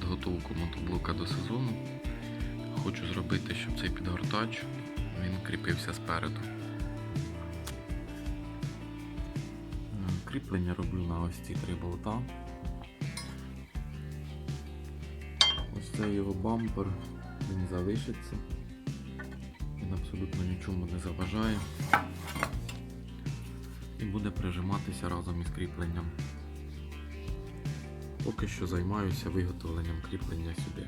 підготовку мотоблока до сезону. Хочу зробити, щоб цей підгортач він кріпився спереду. Е, Кріплення роблю на ось ці три болта. Ось цей його бампер, він залишиться. Він абсолютно нічому не заважає. І буде прижиматися разом із кріпленням. Поки що займаюся виготовленням кріплення сюди.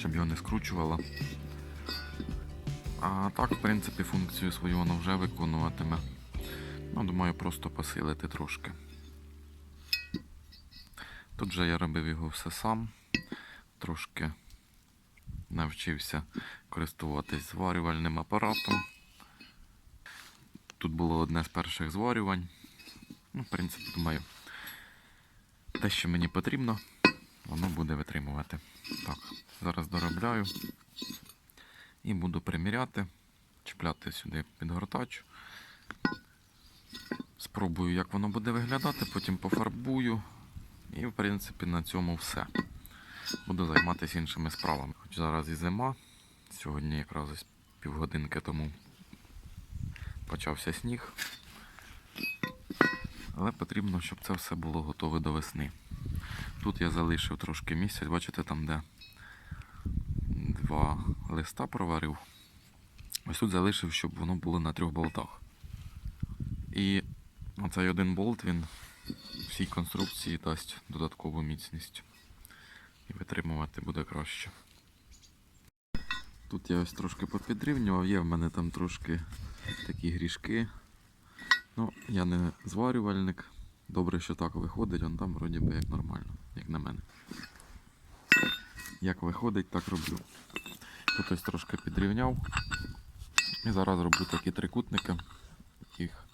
Щоб його не скручувало. А так, в принципі, функцію свою воно вже виконуватиме. Ну, думаю, просто посилити трошки. Тут же я робив його все сам, трошки навчився користуватись зварювальним апаратом. Тут було одне з перших зварювань. Ну, в принципі, думаю, те, що мені потрібно, воно буде витримувати. Так, зараз доробляю і буду приміряти, чіпляти сюди підгортач. Спробую, як воно буде виглядати, потім пофарбую. І, в принципі, на цьому все. Буду займатися іншими справами. Хоч зараз і зима. Сьогодні якраз ось півгодинки тому почався сніг. Але потрібно, щоб це все було готове до весни. Тут я залишив трошки місця, бачите, там, де два листа проварив. Ось тут залишив, щоб воно було на трьох болтах. І оцей один болт він всій конструкції дасть додаткову міцність. І витримувати буде краще. Тут я ось трошки попідрівнював, є в мене там трошки такі грішки. Ну, я не зварювальник. Добре, що так виходить, он там вроді би як нормально, як на мене. Як виходить, так роблю. Тут ось трошки підрівняв. І зараз роблю такі трикутники, їх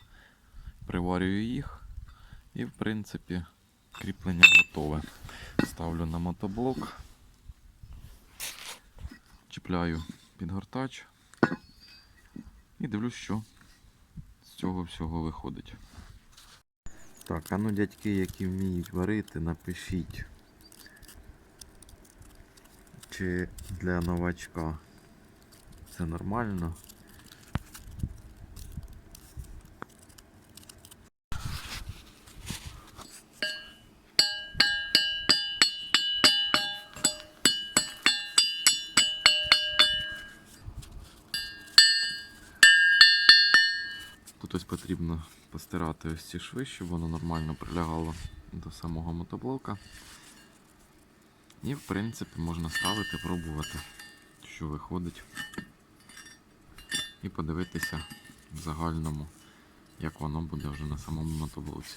приварюю їх. І в принципі кріплення готове. Ставлю на мотоблок, чіпляю підгортач і дивлюсь, що з цього всього виходить. Так, а ну дядьки, які вміють варити, напишіть. Чи для новачка це нормально? Тут потрібно постирати ось ці шви, щоб воно нормально прилягало до самого мотоблока. І в принципі можна ставити, пробувати, що виходить. І подивитися в загальному, як воно буде вже на самому мотоблоці.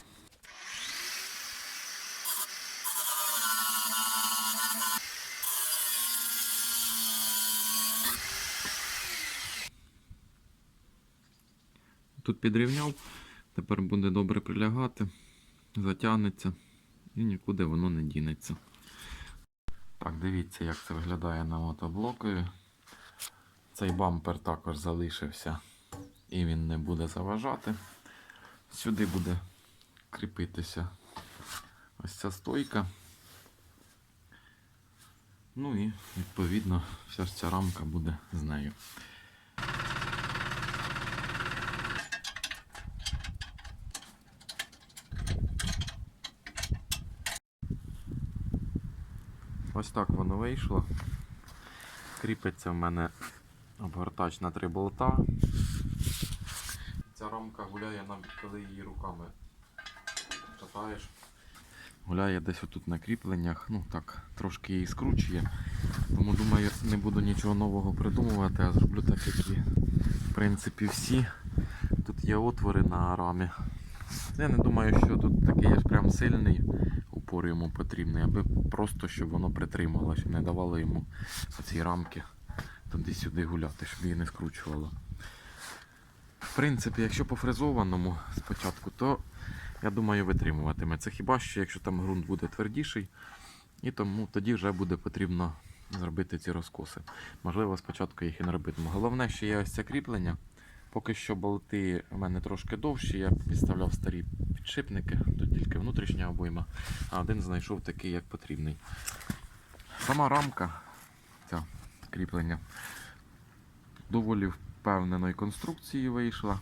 Тут підрівняв, тепер буде добре прилягати, затягнеться і нікуди воно не дінеться. Так, дивіться, як це виглядає на мотоблокові. Цей бампер також залишився і він не буде заважати. Сюди буде кріпитися ось ця стойка. Ну і відповідно вся ж ця рамка буде з нею. Ось так воно вийшло. Кріпиться в мене обгортач на три болта. Ця рамка гуляє навіть коли її руками катаєш. Гуляє десь отут на кріпленнях, ну так, трошки її скручує. Тому думаю, не буду нічого нового придумувати, а зроблю так, як і в принципі всі. Тут є отвори на рамі. Я не думаю, що тут такий аж прям сильний упор йому потрібний, аби просто щоб воно притримало, щоб не давало йому оці рамки туди-сюди гуляти, щоб її не скручувало. В принципі, якщо по фрезованому спочатку, то я думаю витримуватиме. Це хіба що якщо там ґрунт буде твердіший, і тому тоді вже буде потрібно зробити ці розкоси. Можливо, спочатку їх і не робитиму. Головне, що є ось це кріплення. Поки що болти у мене трошки довші, я підставляв старі підшипники, тут тільки внутрішня обойма, а один знайшов такий, як потрібний. Сама рамка, ця кріплення, доволі впевненої конструкції вийшла.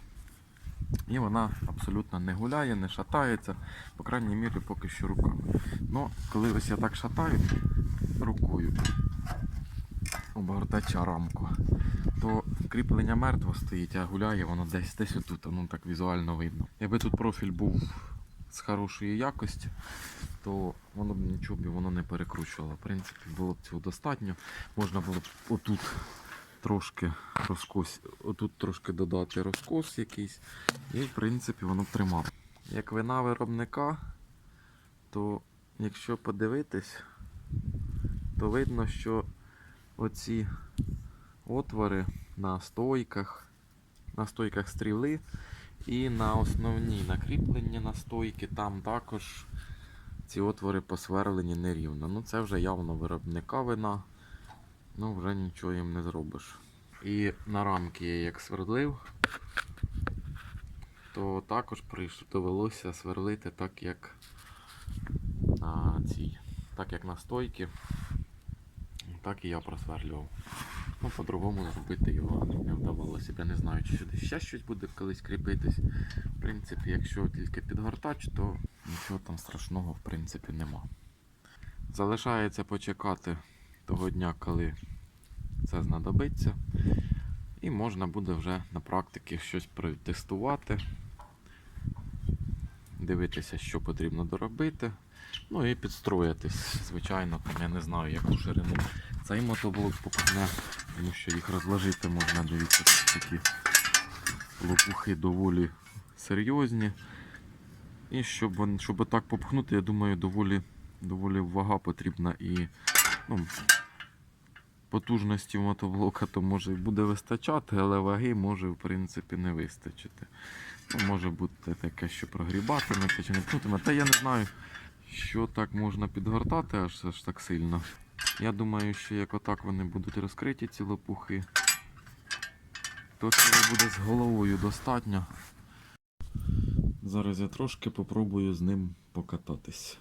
І вона абсолютно не гуляє, не шатається, по крайній мірі поки що руками. Ну, коли ось я так шатаю рукою обгортача рамку, то кріплення мертво стоїть, а гуляє воно десь десь отут, ну так візуально видно. Якби тут профіль був з хорошої якості, то воно б нічого б воно не перекручувало. В принципі, було б цього достатньо. Можна було б отут трошки розкос, отут трошки додати розкос якийсь, і в принципі воно б тримало. Як вина виробника, то якщо подивитись, то видно, що оці отвори на стойках, на стойках стріли і на основній накріпленні на стойки, там також ці отвори посверлені нерівно. Ну це вже явно виробника вина, ну вже нічого їм не зробиш. І на рамки я як свердлив, то також прийш- довелося сверлити так, як на цій, так як на стойки. Так і я просверлював. Ну, по-другому зробити його не вдавалося. Я не знаю, чи сюди ще щось буде колись кріпитись. В принципі, якщо тільки підгортач, то нічого там страшного в принципі нема. Залишається почекати того дня, коли це знадобиться. І можна буде вже на практиці щось протестувати, дивитися, що потрібно доробити. Ну і підстроїтись, звичайно, я не знаю, яку ширину цей мотоблок попадне, тому що їх розложити можна, дивіться, такі лопухи доволі серйозні. І щоб, щоб так попхнути, я думаю, доволі, доволі вага потрібна і ну, потужності мотоблока то може буде вистачати, але ваги може в принципі не вистачити. Ну, може бути таке, що прогрібатиметься чи не пнутиме. Та я не знаю, що так можна підгортати аж, аж так сильно. Я думаю, що як отак вони будуть розкриті ці лопухи, то цього буде з головою достатньо. Зараз я трошки попробую з ним покататись.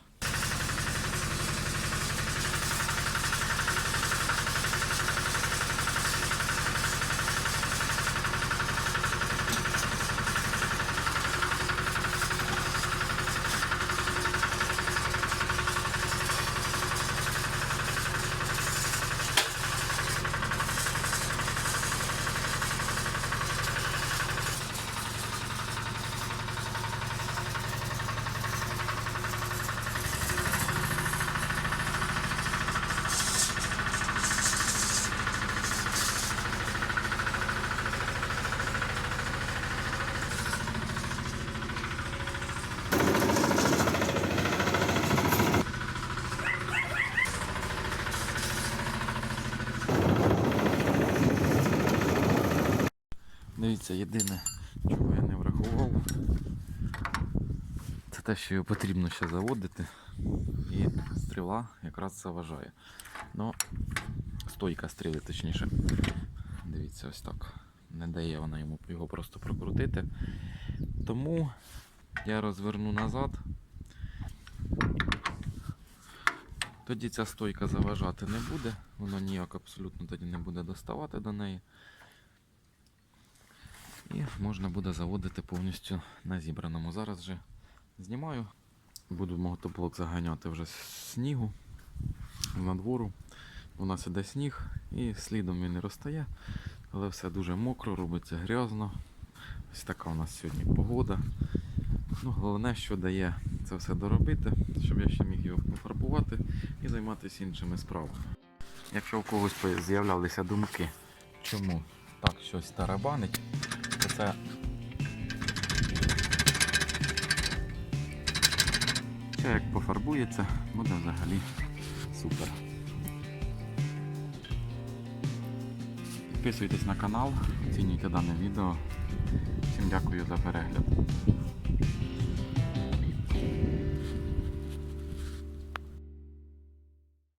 Дивіться, єдине, чого я не врахував, це те, що його потрібно ще заводити. І стріла якраз заважає. Ну, стойка стріли, точніше. Дивіться, ось так. Не дає вона йому його просто прокрутити. Тому я розверну назад. Тоді ця стойка заважати не буде, воно ніяк абсолютно тоді не буде доставати до неї. І можна буде заводити повністю на зібраному. Зараз же знімаю. Буду мотоблок заганяти вже з снігу на двору. У нас іде сніг і слідом він не розтає, але все дуже мокро, робиться грязно. Ось така у нас сьогодні погода. Ну, головне, що дає це все доробити, щоб я ще міг його пофарбувати і займатися іншими справами. Якщо у когось з'являлися думки, чому так щось тарабанить, це Ще як пофарбується, буде взагалі супер. Підписуйтесь на канал, оцінюйте дане відео. Всім дякую за перегляд.